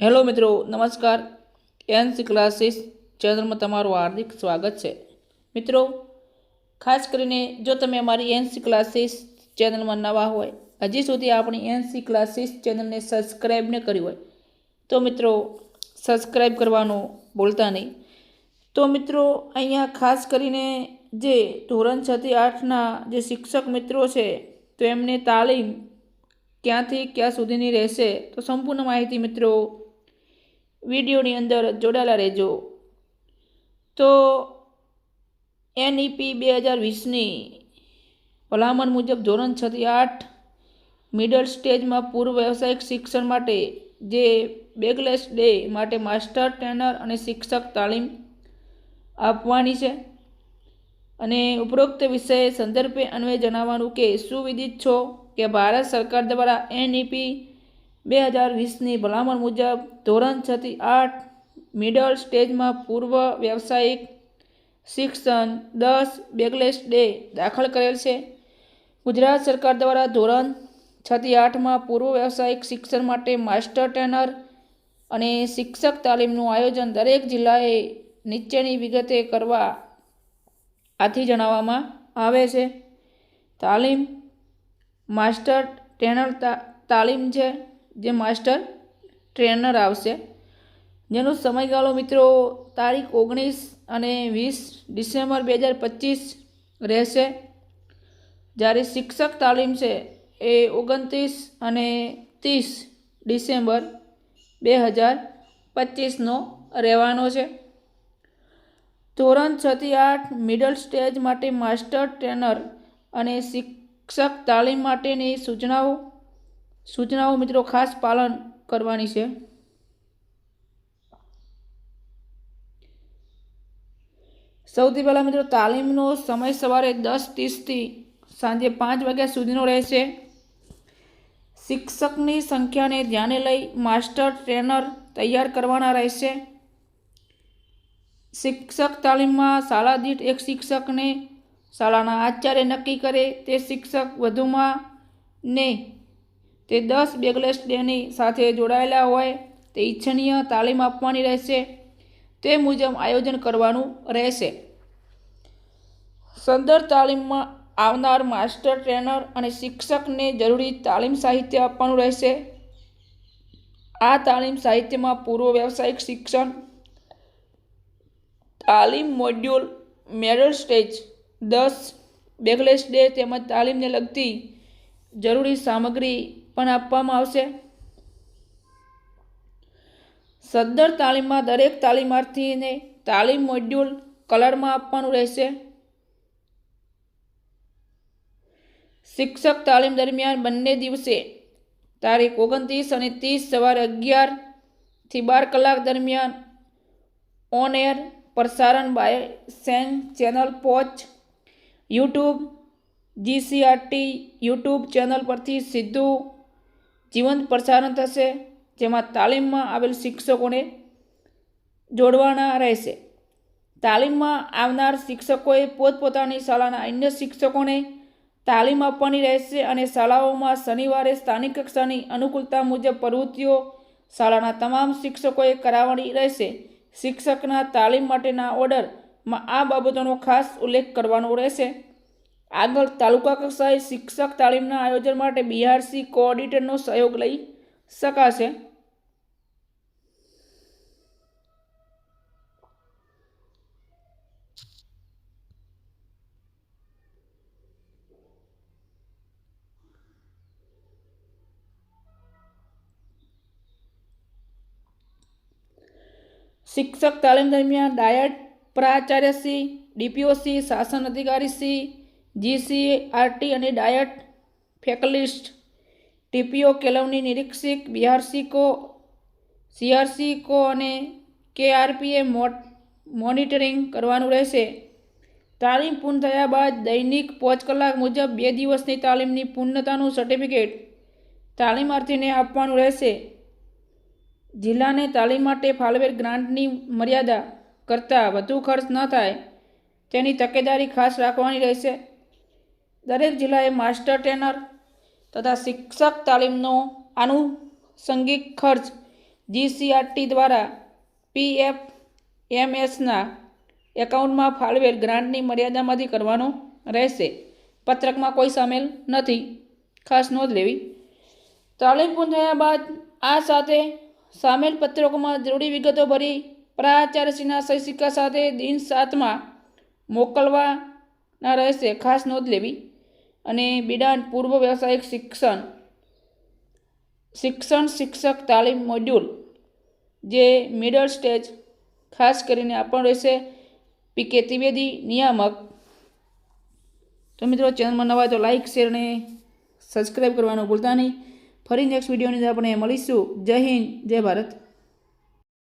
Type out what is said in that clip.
Hello મિત્રો, નમસ્કાર. NC classes ચેનલમાં તમારું હાર્દિક સ્વાગત છે. મિત્રો, ખાસ કરીને જો તમે અમારી એનસી ક્લાસીસ ચેનલમાં નવા હોય, હજી સુધી આપણી એનસી ક્લાસીસ ચેનલને સબસ્ક્રાઈબ ન કરી હોય, તો મિત્રો સબસ્ક્રાઈબ કરવાનું બોલતા નહીં. તો મિત્રો, અહીંયા ખાસ કરીને જે ધોરણ છથી આઠના જે શિક્ષક મિત્રો છે, તો એમને તાલીમ ક્યાંથી ક્યાં સુધીની રહેશે, તો સંપૂર્ણ માહિતી મિત્રો વિડીયોની અંદર જોડાયેલા રહેજો. તો એનઈપી બે હજાર વીસની ભલામણ મુજબ ધોરણ છથી આઠ મિડલ સ્ટેજમાં પૂર્વ વ્યવસાયિક શિક્ષણ માટે જે બેગલેસ ડે માટે માસ્ટર ટ્રેનર અને શિક્ષક તાલીમ આપવાની છે. અને ઉપરોક્ત વિષય સંદર્ભે અન્વયે જણાવવાનું કે સુવિદિત છો કે ભારત સરકાર દ્વારા એનઈપી બે હજાર વીસની ભલામણ મુજબ ધોરણ છથી આઠ મિડલ સ્ટેજમાં પૂર્વ વ્યવસાયિક શિક્ષણ દસ બેગલેસ ડે દાખલ કરેલ છે. ગુજરાત સરકાર દ્વારા ધોરણ છથી આઠમાં પૂર્વ વ્યવસાયિક શિક્ષણ માટે માસ્ટર ટ્રેનર અને શિક્ષક તાલીમનું આયોજન દરેક જિલ્લાએ નીચેની વિગતે કરવા આથી જણાવવામાં આવે છે. તાલીમ, માસ્ટર ટ્રેનર તાલીમ છે. જે માસ્ટર ટ્રેનર આવશે. જેનો સમયગાળો મિત્રો તારીખ ઓગણીસ અને વીસ ડિસેમ્બર બે હજાર પચીસ રહેશે. જ્યારે શિક્ષક તાલીમ છે એ ઓગણત્રીસ અને ત્રીસ ડિસેમ્બર બે હજાર પચીસનો રહેવાનો છે. ધોરણ છથી આઠ મિડલ સ્ટેજ માટે માસ્ટર ટ્રેનર અને શિક્ષક તાલીમ માટેની સૂચનાઓ સૂચનાઓ મિત્રો ખાસ પાલન કરવાની છે. સૌથી પહેલાં મિત્રો તાલીમનો સમય સવારે દસ ત્રીસથી સાંજે પાંચ વાગ્યા સુધીનો રહેશે. શિક્ષકની સંખ્યાને ધ્યાને લઈ માસ્ટર ટ્રેનર તૈયાર કરવાના રહેશે. શિક્ષક તાલીમમાં શાળા દીઠ એક શિક્ષકને શાળાના આચાર્ય નક્કી કરે તે શિક્ષક વધુમાં ને તે દસ બેગલેસ ડેની સાથે જોડાયેલા હોય તે ઈચ્છનીય તાલીમ આપવાની રહેશે. તે મુજબ આયોજન કરવાનું રહેશે. સંદર તાલીમમાં આવનાર માસ્ટર ટ્રેનર અને શિક્ષકને જરૂરી તાલીમ સાહિત્ય આપવાનું રહેશે. આ તાલીમ સાહિત્યમાં પૂર્વ વ્યવસાયિક શિક્ષણ, તાલીમ મોડ્યુલ, મેડલ સ્ટેજ, દસ બેગલેસ ડે તેમજ તાલીમને લગતી જરૂરી સામગ્રી પણ આપવામાં આવશે. સદ્દર તાલીમમાં દરેક તાલીમાર્થીને તાલીમ મોડ્યુલ કલરમાં આપવાનું રહેશે. શિક્ષક તાલીમ દરમિયાન બંને દિવસે તારીખ ઓગણત્રીસ અને ત્રીસ સવારે અગિયારથી બાર કલાક દરમિયાન ઓન એર પ્રસારણ બાય સેન ચેનલ પોચ યુટ્યુબ જીસીઆરટી યુટ્યુબ ચેનલ પરથી સીધું જીવંત પ્રસારણ થશે, જેમાં તાલીમમાં આવેલ શિક્ષકોને જોડવાના રહેશે. તાલીમમાં આવનાર શિક્ષકોએ પોતપોતાની શાળાના અન્ય શિક્ષકોને તાલીમ આપવાની રહેશે અને શાળાઓમાં શનિવારે સ્થાનિક કક્ષાની અનુકૂળતા મુજબ પ્રવૃત્તિઓ શાળાના તમામ શિક્ષકોએ કરાવવાની રહેશે. શિક્ષકના તાલીમ માટેના ઓર્ડરમાં આ બાબતોનો ખાસ ઉલ્લેખ કરવાનો રહેશે. આગળ તાલુકા કક્ષાએ શિક્ષક તાલીમના આયોજન માટે બીઆરસી કોઓર્ડિનેટરનો સહયોગ લઈ શકાશે. શિક્ષક તાલીમ દરમિયાન ડાયટ પ્રાચાર્યશ્રી ડીપીઓસી શાસન અધિકારીશ્રી જીસીઆરટી અને ડાયટ ફેકલિસ્ટ ટીપીઓ કેલવની નિરીક્ષક, બીઆરસીકો, સીઆરસીકો અને કેઆરપીએ મોનિટરિંગ કરવાનું રહેશે. તાલીમ પૂર્ણ થયા બાદ દૈનિક પાંચ કલાક મુજબ બે દિવસની તાલીમની પૂર્ણતાનું સર્ટિફિકેટ તાલીમાર્થીને આપવાનું રહેશે. જિલ્લાને તાલીમ માટે ફાળવેલ ગ્રાન્ટની મર્યાદા કરતાં વધુ ખર્ચ ન થાય તેની તકેદારી ખાસ રાખવાની રહેશે. દરેક જિલ્લાએ માસ્ટર ટ્રેનર તથા શિક્ષક તાલીમનો આનુષંગિક ખર્ચ જીસીઆરટી દ્વારા પીએફ એમએસના એકાઉન્ટમાં ફાળવેલ ગ્રાન્ટની મર્યાદામાંથી કરવાનો રહેશે. પત્રકમાં કોઈ સામેલ નથી. ખાસ નોંધ લેવી. તાલીમ પૂર્ણ થયા બાદ આ સાથે સામેલ પત્રકોમાં જરૂરી વિગતો ભરી પ્રાચાર્યશ્રીના સહી સિક્કા સાથે દિન સાતમાં મોકલવાના રહેશે. ખાસ નોંધ લેવી. અને બિડાન પૂર્વ વ્યવસાયિક શિક્ષણ શિક્ષણ શિક્ષક તાલીમ મોડ્યુલ, જે મિડલ સ્ટેજ ખાસ કરીને આપણ રહેશે, પી કે ત્રિવેદી નિયામક. તો મિત્રો, ચેનલમાં નવા તો લાઇક શેર અને સબસ્ક્રાઈબ કરવાનું ભૂલતા નહીં. ફરી નેક્સ્ટ વિડીયોની અંદર આપણે મળીશું. જય હિન્દ, જય ભારત.